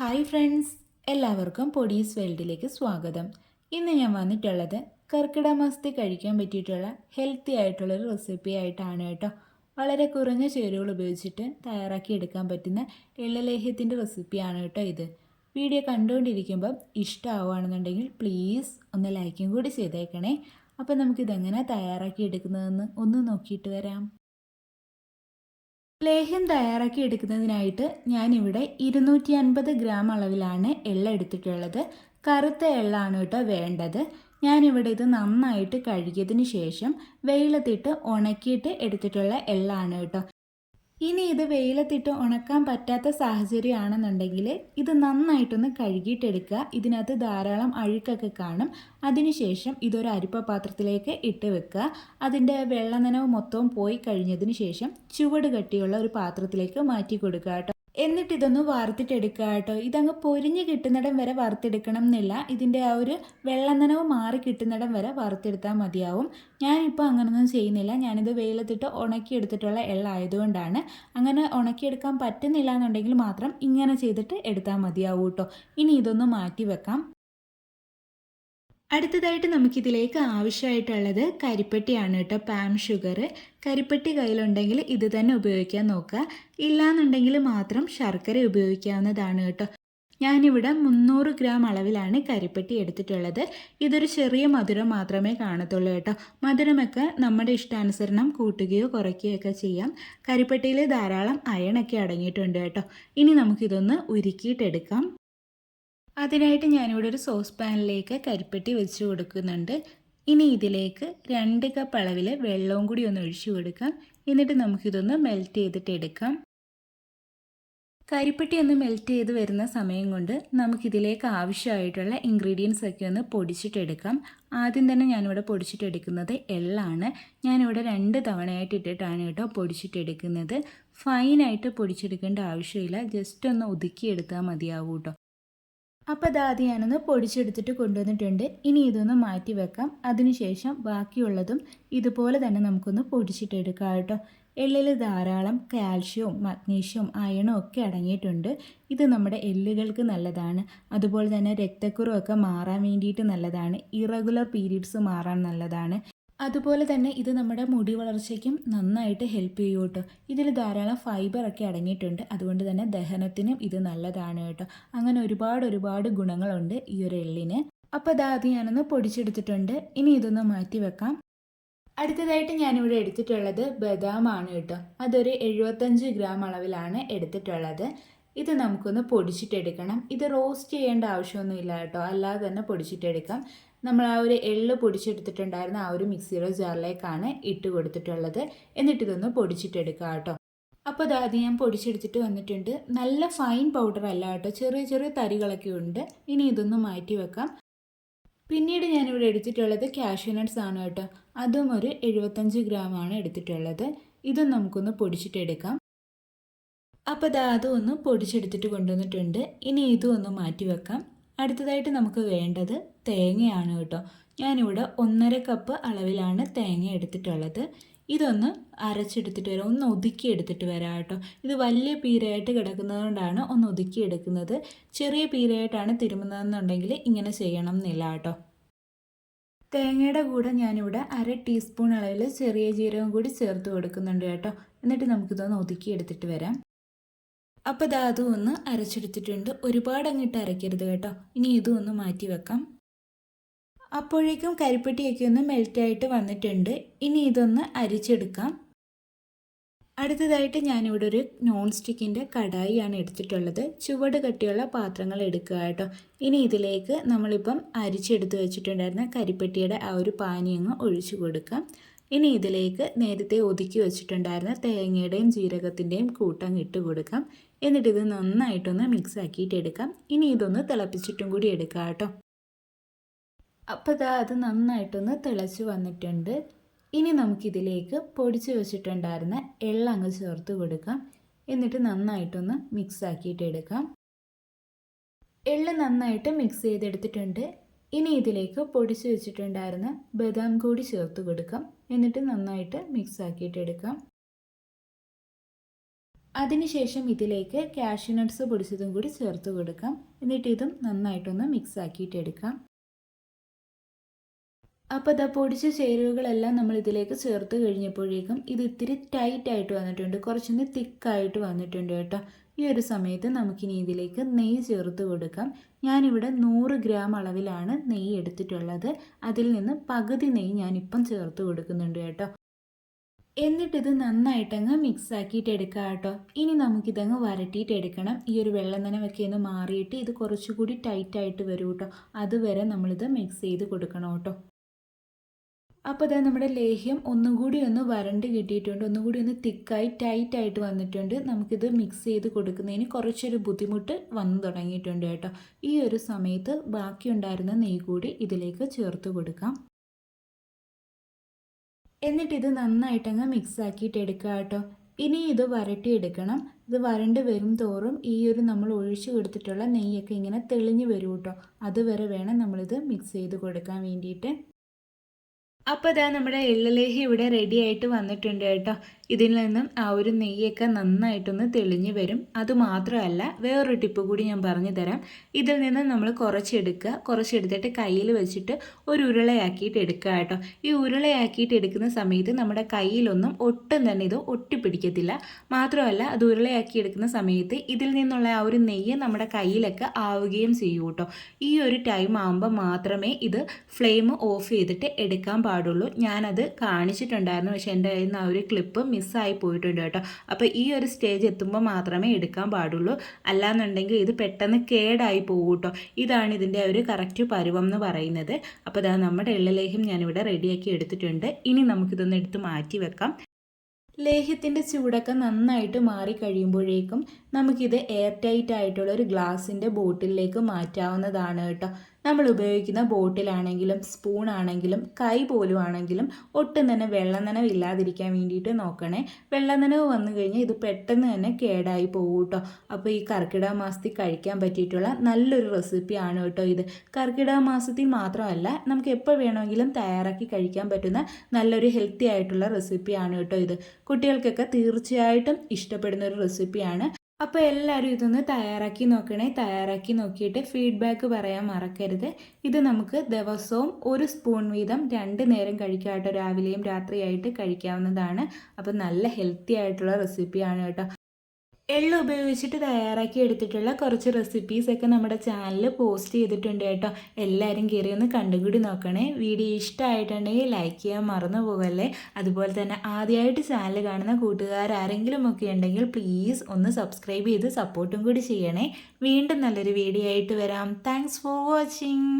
Hi friends എല്ലാവർക്കും പൊടീസ് വേൾഡിലേക്ക് സ്വാഗതം. ഇന്ന് ഞാൻ വന്നിട്ടുള്ളത് കർക്കിടക മാസത്തിൽ കഴിക്കാൻ പറ്റിയിട്ടുള്ള ഹെൽത്തി ആയിട്ടുള്ളൊരു റെസിപ്പി ആയിട്ടാണ് കേട്ടോ. വളരെ കുറഞ്ഞ ചേരുവകൾ ഉപയോഗിച്ചിട്ട് തയ്യാറാക്കി എടുക്കാൻ പറ്റുന്ന എള്ളലേഹ്യത്തിന്റെ റെസിപ്പിയാണ് കേട്ടോ ഇത്. വീഡിയോ കണ്ടുകൊണ്ടിരിക്കുമ്പം ഇഷ്ടമാവുകയാണെന്നുണ്ടെങ്കിൽ പ്ലീസ് ഒന്ന് ലൈക്കും കൂടി ചെയ്തേക്കണേ. അപ്പോൾ നമുക്കിതെങ്ങനെ തയ്യാറാക്കി എടുക്കുന്നതെന്ന് ഒന്ന് നോക്കിയിട്ട് വരാം. ലേഹ്യം തയ്യാറാക്കി എടുക്കുന്നതിനായിട്ട് ഞാനിവിടെ ഇരുന്നൂറ്റി അൻപത് ഗ്രാം അളവിലാണ് എള്ള എടുത്തിട്ടുള്ളത്. കറുത്ത എള്ളാണ് കേട്ടോ വേണ്ടത്. ഞാനിവിടെ ഇത് നന്നായിട്ട് കഴുകിയതിന് ശേഷം വെയിലത്തിട്ട് ഉണക്കിയിട്ട് എടുത്തിട്ടുള്ള എള്ളാണ് കേട്ടോ. ഇനി ഇത് വെയിലത്തിട്ട് ഉണക്കാൻ പറ്റാത്ത സാഹചര്യമാണെന്നുണ്ടെങ്കിൽ ഇത് നന്നായിട്ടൊന്ന് കഴുകിയിട്ടെടുക്കുക. ഇതിനകത്ത് ധാരാളം അഴുക്കൊക്കെ കാണും. അതിനുശേഷം ഇതൊരു അരിപ്പ പാത്രത്തിലേക്ക് ഇട്ട് വെക്കുക. അതിന്റെ വെള്ളനനവ് മൊത്തവും പോയി കഴിഞ്ഞതിന് ശേഷം ചുവട് കട്ടിയുള്ള ഒരു പാത്രത്തിലേക്ക് മാറ്റി കൊടുക്കുക കേട്ടോ. എന്നിട്ട് ഇതൊന്ന് വറുത്തിട്ടെടുക്കുക കേട്ടോ. ഇതങ്ങ് പൊരിഞ്ഞ് കിട്ടുന്നിടം വരെ വറുത്തെടുക്കണം എന്നില്ല. ഇതിന്റെ ആ ഒരു വെള്ളനനവ് മാറി കിട്ടുന്നിടം വരെ വറുത്തെടുത്താൽ മതിയാവും. ഞാനിപ്പോൾ അങ്ങനൊന്നും ചെയ്യുന്നില്ല. ഞാനിത് വെയിലത്തിട്ട് ഉണക്കിയെടുത്തിട്ടുള്ള എള്ള ആയതുകൊണ്ടാണ് അങ്ങനെ ഉണക്കിയെടുക്കാൻ പറ്റുന്നില്ല എന്നുണ്ടെങ്കിൽ മാത്രം ഇങ്ങനെ ചെയ്തിട്ട് എടുത്താൽ മതിയാവും കേട്ടോ. ഇനി ഇതൊന്ന് മാറ്റി വെക്കാം. അടുത്തതായിട്ട് നമുക്കിതിലേക്ക് ആവശ്യമായിട്ടുള്ളത് കരിപ്പെട്ടിയാണ് കേട്ടോ. പാം ഷുഗർ കരിപ്പെട്ടി കയ്യിലുണ്ടെങ്കിൽ ഇത് തന്നെ ഉപയോഗിക്കാൻ നോക്കുക. ഇല്ലാന്നുണ്ടെങ്കിൽ മാത്രം ശർക്കര ഉപയോഗിക്കാവുന്നതാണ് കേട്ടോ. ഞാനിവിടെ മുന്നൂറ് ഗ്രാം അളവിലാണ് കരിപ്പെട്ടി എടുത്തിട്ടുള്ളത്. ഇതൊരു ചെറിയ മധുരം മാത്രമേ കാണത്തുള്ളൂ കേട്ടോ. മധുരമൊക്കെ നമ്മുടെ ഇഷ്ടാനുസരണം കൂട്ടുകയോ കുറയ്ക്കുകയോ ഒക്കെ ചെയ്യാം. കരിപ്പെട്ടിയിൽ ധാരാളം അയണൊക്കെ അടങ്ങിയിട്ടുണ്ട് കേട്ടോ. ഇനി നമുക്കിതൊന്ന് ഉരുക്കിയിട്ടെടുക്കാം. അതിനായിട്ട് ഞാനിവിടെ ഒരു സോസ് പാനിലേക്ക് കരിപ്പെട്ടി വെച്ച് കൊടുക്കുന്നുണ്ട്. ഇനി ഇതിലേക്ക് രണ്ട് കപ്പ് അളവിൽ വെള്ളവും കൂടി ഒന്ന് ഒഴിച്ചു കൊടുക്കാം. എന്നിട്ട് നമുക്കിതൊന്ന് മെൽറ്റ് ചെയ്തിട്ട് എടുക്കാം. കരിപ്പെട്ടി ഒന്ന് മെൽറ്റ് ചെയ്ത് വരുന്ന സമയം കൊണ്ട് നമുക്കിതിലേക്ക് ആവശ്യമായിട്ടുള്ള ഇൻഗ്രീഡിയൻസ് ഒക്കെ ഒന്ന് പൊടിച്ചിട്ടെടുക്കാം ആദ്യം തന്നെ ഞാനിവിടെ പൊടിച്ചിട്ടെടുക്കുന്നത് എള്ളാണ്. ഞാനിവിടെ രണ്ട് തവണയായിട്ട് ഇട്ടിട്ടാണ് കേട്ടോ പൊടിച്ചിട്ടെടുക്കുന്നത് ഫൈനായിട്ട് പൊടിച്ചെടുക്കേണ്ട ആവശ്യമില്ല. ജസ്റ്റ് ഒന്ന് ഒതുക്കിയെടുത്താൽ മതിയാവും കേട്ടോ അപ്പോൾ അതാദ്യം ഞാനൊന്ന് പൊടിച്ചെടുത്തിട്ട് കൊണ്ടുവന്നിട്ടുണ്ട്. ഇനി ഇതൊന്ന് മാറ്റി വെക്കാം. അതിനുശേഷം ബാക്കിയുള്ളതും ഇതുപോലെ തന്നെ നമുക്കൊന്ന് പൊടിച്ചിട്ടെടുക്കാം കേട്ടോ. എള്ളിൽ ധാരാളം കാൽഷ്യവും മഗ്നീഷ്യവും അയണും ഒക്കെ അടങ്ങിയിട്ടുണ്ട്. ഇത് നമ്മുടെ എല്ലുകൾക്ക് നല്ലതാണ്. അതുപോലെ തന്നെ രക്തക്കുറവൊക്കെ മാറാൻ വേണ്ടിയിട്ട് നല്ലതാണ്. ഇറഗുലർ പീരീഡ്സ് മാറാൻ നല്ലതാണ്. അതുപോലെ തന്നെ ഇത് നമ്മുടെ മുടി വളർച്ചയ്ക്കും നന്നായിട്ട് ഹെൽപ്പ് ചെയ്യും കേട്ടോ. ഇതിൽ ധാരാളം ഫൈബർ ഒക്കെ അടങ്ങിയിട്ടുണ്ട്. അതുകൊണ്ട് തന്നെ ദഹനത്തിനും ഇത് നല്ലതാണ് കേട്ടോ. അങ്ങനെ ഒരുപാട് ഒരുപാട് ഗുണങ്ങളുണ്ട് ഈ ഒരു എള്ളിന്. അപ്പോൾ അതാദ്യം ഞാനൊന്ന് പൊടിച്ചെടുത്തിട്ടുണ്ട്. ഇനി ഇതൊന്ന് മാറ്റി വെക്കാം. അടുത്തതായിട്ട് ഞാനിവിടെ എടുത്തിട്ടുള്ളത് ബദാമാണ് കേട്ടോ. അതൊരു എഴുപത്തഞ്ച് ഗ്രാം അളവിലാണ് എടുത്തിട്ടുള്ളത്. ഇത് നമുക്കൊന്ന് പൊടിച്ചിട്ടെടുക്കണം. ഇത് റോസ്റ്റ് ചെയ്യേണ്ട ആവശ്യമൊന്നുമില്ല കേട്ടോ. അല്ലാതെ തന്നെ പൊടിച്ചിട്ടെടുക്കാം. നമ്മൾ ആ ഒരു എള്ള് പൊടിച്ചെടുത്തിട്ടുണ്ടായിരുന്ന ആ ഒരു മിക്സിയുടെ ജാറിലേക്കാണ് ഇട്ട് കൊടുത്തിട്ടുള്ളത്. എന്നിട്ട് ഇതൊന്ന് പൊടിച്ചിട്ടെടുക്കുക കേട്ടോ. അപ്പോൾ അത് ഞാൻ പൊടിച്ചെടുത്തിട്ട് വന്നിട്ടുണ്ട്. നല്ല ഫൈൻ പൗഡർ അല്ല കേട്ടോ. ചെറിയ ചെറിയ തരികളൊക്കെ ഉണ്ട്. ഇനി ഇതൊന്ന് മാറ്റി വെക്കാം. പിന്നീട് ഞാനിവിടെ എടുത്തിട്ടുള്ളത് കാഷ്യൂ നട്ട്സ് ആണ് കേട്ടോ. അതും ഒരു എഴുപത്തഞ്ച് ഗ്രാമാണ് എടുത്തിട്ടുള്ളത്. ഇതും നമുക്കൊന്ന് പൊടിച്ചിട്ടെടുക്കാം. അപ്പോൾ ഇതാ അതും ഒന്ന് പൊടിച്ചെടുത്തിട്ട് കൊണ്ടുവന്നിട്ടുണ്ട്. ഇനി ഇതും ഒന്ന് മാറ്റി വെക്കാം അടുത്തതായിട്ട് നമുക്ക് വേണ്ടത് തേങ്ങയാണ് കേട്ടോ. ഞാനിവിടെ ഒന്നര കപ്പ് അളവിലാണ് തേങ്ങ എടുത്തിട്ടുള്ളത്. ഇതൊന്ന് അരച്ചെടുത്തിട്ട് വരാം. ഒന്ന് ഒതുക്കി എടുത്തിട്ട് വരാം കേട്ടോ. ഇത് വലിയ പീരയായിട്ട് കിടക്കുന്നതുകൊണ്ടാണ് ഒന്ന് ഒതുക്കി എടുക്കുന്നത്. ചെറിയ പീരയായിട്ടാണ് തിരുമുന്നതെന്നുണ്ടെങ്കിൽ ഇങ്ങനെ ചെയ്യണം എന്നില്ല കേട്ടോ. തേങ്ങയുടെ കൂടെ ഞാനിവിടെ അര ടീസ്പൂൺ അളവിൽ ചെറിയ ജീരകം കൂടി ചേർത്ത് കൊടുക്കുന്നുണ്ട് കേട്ടോ. എന്നിട്ട് നമുക്കിതൊന്ന് ഒതുക്കി എടുത്തിട്ട് വരാം. അപ്പോൾ ഇതാ അതും ഒന്ന് അരച്ചെടുത്തിട്ടുണ്ട്. ഒരുപാട് അങ്ങിട്ട് അരയ്ക്കരുത് കേട്ടോ. ഇനി ഇതും ഒന്ന് മാറ്റി വെക്കാം. അപ്പോഴേക്കും കരിപ്പെട്ടിയൊക്കെ ഒന്ന് മെൽറ്റായിട്ട് വന്നിട്ടുണ്ട്. ഇനി ഇതൊന്ന് അരിച്ചെടുക്കാം. അടുത്തതായിട്ട് ഞാനിവിടെ ഒരു നോൺ സ്റ്റിക്കിന്റെ കടായിയാണ് എടുത്തിട്ടുള്ളത്. ചുവട് കട്ടിയുള്ള പാത്രങ്ങൾ എടുക്കുക കേട്ടോ. ഇനി ഇതിലേക്ക് നമ്മളിപ്പം അരിച്ചെടുത്ത് വെച്ചിട്ടുണ്ടായിരുന്ന കരിപ്പെട്ടിയുടെ ആ ഒരു പാനീയങ്ങ് ഒഴിച്ചു കൊടുക്കാം. ഇനി ഇതിലേക്ക് നേരത്തെ ഒതുക്കി വെച്ചിട്ടുണ്ടായിരുന്ന തേങ്ങയുടെയും ജീരകത്തിന്റെയും കൂട്ടം ഇട്ട് കൊടുക്കാം. എന്നിട്ട് ഇത് നന്നായിട്ടൊന്ന് മിക്സ് ആക്കിയിട്ട് എടുക്കാം. ഇനി ഇതൊന്ന് തിളപ്പിച്ചിട്ടും കൂടി എടുക്കാം കേട്ടോ. അപ്പോൾ ഇതാ അത് നന്നായിട്ടൊന്ന് തിളച്ച് വന്നിട്ടുണ്ട്. ഇനി നമുക്കിതിലേക്ക് പൊടിച്ച് വെച്ചിട്ടുണ്ടായിരുന്ന എള്ള അങ്ങ് ചേർത്ത് കൊടുക്കാം. എന്നിട്ട് നന്നായിട്ടൊന്ന് മിക്സ് ആക്കിയിട്ട് എടുക്കാം. എള്ള് നന്നായിട്ട് മിക്സ് ചെയ്തെടുത്തിട്ടുണ്ട്. ഇനി ഇതിലേക്ക് പൊടിച്ച് വെച്ചിട്ടുണ്ടായിരുന്ന ബദാം കൂടി ചേർത്ത് കൊടുക്കാം. എന്നിട്ട് നന്നായിട്ട് മിക്സ് ആക്കിയിട്ട് എടുക്കാം. അതിനുശേഷം ഇതിലേക്ക് കാഷ്യൂ നട്ട്സ് പൊടിച്ചതും കൂടി ചേർത്ത് കൊടുക്കാം. എന്നിട്ട് ഇതും നന്നായിട്ടൊന്ന് മിക്സ് ആക്കിയിട്ടെടുക്കാം അപ്പോൾ ഇതാ പൊടിച്ച ചേരുവകളെല്ലാം നമ്മൾ ഇതിലേക്ക് ചേർത്ത് കഴിഞ്ഞപ്പോഴേക്കും ഇത് ഇത്തിരി ടൈറ്റ് ആയിട്ട് വന്നിട്ടുണ്ട്. കുറച്ചൊന്ന് തിക്കായിട്ട് വന്നിട്ടുണ്ട് കേട്ടോ. ഈ ഒരു സമയത്ത് നമുക്കിനി ഇതിലേക്ക് നെയ്യ് ചേർത്ത് കൊടുക്കാം. ഞാനിവിടെ നൂറ് ഗ്രാം അളവിലാണ് നെയ്യ് എടുത്തിട്ടുള്ളത്. അതിൽ നിന്ന് പകുതി നെയ്യ് ഞാനിപ്പം ചേർത്ത് കൊടുക്കുന്നുണ്ട് കേട്ടോ. എന്നിട്ടിത് നന്നായിട്ടങ്ങ് മിക്സ് ആക്കിയിട്ട് എടുക്കാം കേട്ടോ ഇനി നമുക്കിതങ്ങ് വരട്ടിയിട്ട് എടുക്കണം ഈ ഒരു വെള്ളം നനവൊക്കെ ഒന്ന് മാറിയിട്ട് ഇത് കുറച്ചുകൂടി ടൈറ്റായിട്ട് വരും കേട്ടോ അതുവരെ നമ്മളിത് മിക്സ് ചെയ്ത് കൊടുക്കണം കേട്ടോ അപ്പോൾ ഇതാ നമ്മുടെ ലേഹ്യം ഒന്നും കൂടി ഒന്ന് വരണ്ട് കിട്ടിയിട്ടുണ്ട്. ഒന്നും കൂടി ഒന്ന് തിക്കായി ടൈറ്റായിട്ട് വന്നിട്ടുണ്ട്. നമുക്കിത് മിക്സ് ചെയ്ത് കൊടുക്കുന്നതിന് കുറച്ചൊരു ബുദ്ധിമുട്ട് വന്നു തുടങ്ങിയിട്ടുണ്ട് കേട്ടോ. ഈ ഒരു സമയത്ത് ബാക്കിയുണ്ടായിരുന്ന നെയ്യ് കൂടി ഇതിലേക്ക് ചേർത്ത് കൊടുക്കാം. എന്നിട്ടിത് നന്നായിട്ടങ്ങ് മിക്സ് ആക്കിയിട്ട് എടുക്കുക കേട്ടോ. ഇനി ഇത് വരട്ടിയെടുക്കണം. ഇത് വരണ്ട് വരും തോറും ഈ ഒരു നമ്മൾ ഒഴിച്ചു കൊടുത്തിട്ടുള്ള നെയ്യൊക്കെ ഇങ്ങനെ തെളിഞ്ഞു വരും കേട്ടോ. അതുവരെ വേണം നമ്മളിത് മിക്സ് ചെയ്ത് കൊടുക്കാൻ വേണ്ടിയിട്ട്. അപ്പോൾ ഇതാ നമ്മുടെ എള്ളുലേഹി ഇവിടെ റെഡി ആയിട്ട് വന്നിട്ടുണ്ട് കേട്ടോ. ഇതിൽ നിന്നും ആ ഒരു നെയ്യൊക്കെ നന്നായിട്ടൊന്ന് തെളിഞ്ഞു വരും. അതുമാത്രമല്ല വേറൊരു ടിപ്പ് കൂടി ഞാൻ പറഞ്ഞു തരാം. ഇതിൽ നിന്ന് നമ്മൾ കുറച്ചെടുക്കുക. കുറച്ചെടുത്തിട്ട് കയ്യിൽ വെച്ചിട്ട് ഒരു ഉരുളയാക്കിയിട്ട് എടുക്കുക കേട്ടോ. ഈ ഉരുളയാക്കിയിട്ട് എടുക്കുന്ന സമയത്ത് നമ്മുടെ കയ്യിലൊന്നും ഒട്ടും തന്നെ ഇത് ഒട്ടിപ്പിടിക്കത്തില്ല. മാത്രമല്ല അത് ഉരുളയാക്കി എടുക്കുന്ന സമയത്ത് ഇതിൽ നിന്നുള്ള ആ ഒരു നെയ്യ് നമ്മുടെ കയ്യിലൊക്കെ ആവുകയും ചെയ്യൂ കേട്ടോ. ഈ ഒരു ടൈം ആകുമ്പോൾ മാത്രമേ ഇത് ഫ്ലെയിം ഓഫ് ചെയ്തിട്ട് എടുക്കാൻ പാടുള്ളൂ. ഞാനത് കാണിച്ചിട്ടുണ്ടായിരുന്നു. പക്ഷേ എന്റെ കയ്യിൽ നിന്ന് ആ ഒരു ക്ലിപ്പ് മിസ്സായി പോയിട്ടുണ്ട് കേട്ടോ. അപ്പോൾ ഈ ഒരു സ്റ്റേജ് എത്തുമ്പോൾ മാത്രമേ എടുക്കാൻ പാടുള്ളൂ. അല്ലാന്നുണ്ടെങ്കിൽ ഇത് പെട്ടെന്ന് കേടായി പോകും കേട്ടോ. ഇതാണ് ഇതിന്റെ ഒരു കറക്റ്റ് പരുവം എന്ന് പറയുന്നത്. അപ്പോൾ ഇതാ നമ്മുടെ എള്ളലേഹ്യം ഞാനിവിടെ റെഡിയാക്കി എടുത്തിട്ടുണ്ട്. ഇനി നമുക്കിതൊന്ന് എടുത്ത് മാറ്റി വെക്കാം. ലേഹ്യത്തിന്റെ ചൂടൊക്കെ നന്നായിട്ട് മാറി കഴിയുമ്പോഴേക്കും നമുക്കിത് എയർ ടൈറ്റ് ആയിട്ടുള്ള ഒരു ഗ്ലാസിന്റെ ബോട്ടിലേക്ക് മാറ്റാവുന്നതാണ് കേട്ടോ. നമ്മൾ ഉപയോഗിക്കുന്ന ബോട്ടിലാണെങ്കിലും സ്പൂൺ ആണെങ്കിലും കൈ പോലും ആണെങ്കിലും ഒട്ടും തന്നെ വെള്ളം നനവ് ഇല്ലാതിരിക്കാൻ വേണ്ടിയിട്ട് നോക്കണേ. വെള്ളം നനവ് വന്നു കഴിഞ്ഞാൽ ഇത് പെട്ടെന്ന് തന്നെ കേടായി പോകും കേട്ടോ. അപ്പോൾ ഈ കർക്കിടക മാസത്തിൽ കഴിക്കാൻ പറ്റിയിട്ടുള്ള നല്ലൊരു റെസിപ്പിയാണ് കേട്ടോ ഇത്. കർക്കിടക മാസത്തിൽ മാത്രമല്ല നമുക്ക് എപ്പോൾ വേണമെങ്കിലും തയ്യാറാക്കി കഴിക്കാൻ പറ്റുന്ന നല്ലൊരു ഹെൽത്തി ആയിട്ടുള്ള റെസിപ്പിയാണ് കേട്ടോ ഇത്. കുട്ടികൾക്കൊക്കെ തീർച്ചയായിട്ടും ഇഷ്ടപ്പെടുന്ന ഒരു റെസിപ്പിയാണ് അപ്പോൾ എല്ലാവരും ഇതൊന്ന് തയ്യാറാക്കി നോക്കണേ. തയ്യാറാക്കി നോക്കിയിട്ട് ഫീഡ്ബാക്ക് പറയാൻ മറക്കരുത്. ഇത് നമുക്ക് ദിവസവും ഒരു സ്പൂൺ വീതം രണ്ട് നേരം കഴിക്കാട്ടോ. രാവിലെയും രാത്രിയായിട്ട് കഴിക്കാവുന്നതാണ്. അപ്പോൾ നല്ല ഹെൽത്തി ആയിട്ടുള്ള റെസിപ്പിയാണ് കേട്ടോ. എള്ള് ഉപയോഗിച്ചിട്ട് തയ്യാറാക്കി എടുത്തിട്ടുള്ള കുറച്ച് റെസിപ്പീസൊക്കെ നമ്മുടെ ചാനലിൽ പോസ്റ്റ് ചെയ്തിട്ടുണ്ട് കേട്ടോ. എല്ലാവരും കയറി ഒന്ന് കണ്ടുകൂടി നോക്കണേ. വീഡിയോ ഇഷ്ടമായിട്ടുണ്ടെങ്കിൽ ലൈക്ക് ചെയ്യാൻ മറന്നു പോകല്ലേ. അതുപോലെ തന്നെ ആദ്യമായിട്ട് ചാനൽ കാണുന്ന കൂട്ടുകാരാരെങ്കിലും ഒക്കെ ഉണ്ടെങ്കിൽ പ്ലീസ് ഒന്ന് സബ്സ്ക്രൈബ് ചെയ്ത് സപ്പോർട്ടും കൂടി ചെയ്യണേ. വീണ്ടും നല്ലൊരു വീഡിയോ ആയിട്ട് വരാം. Thanks for watching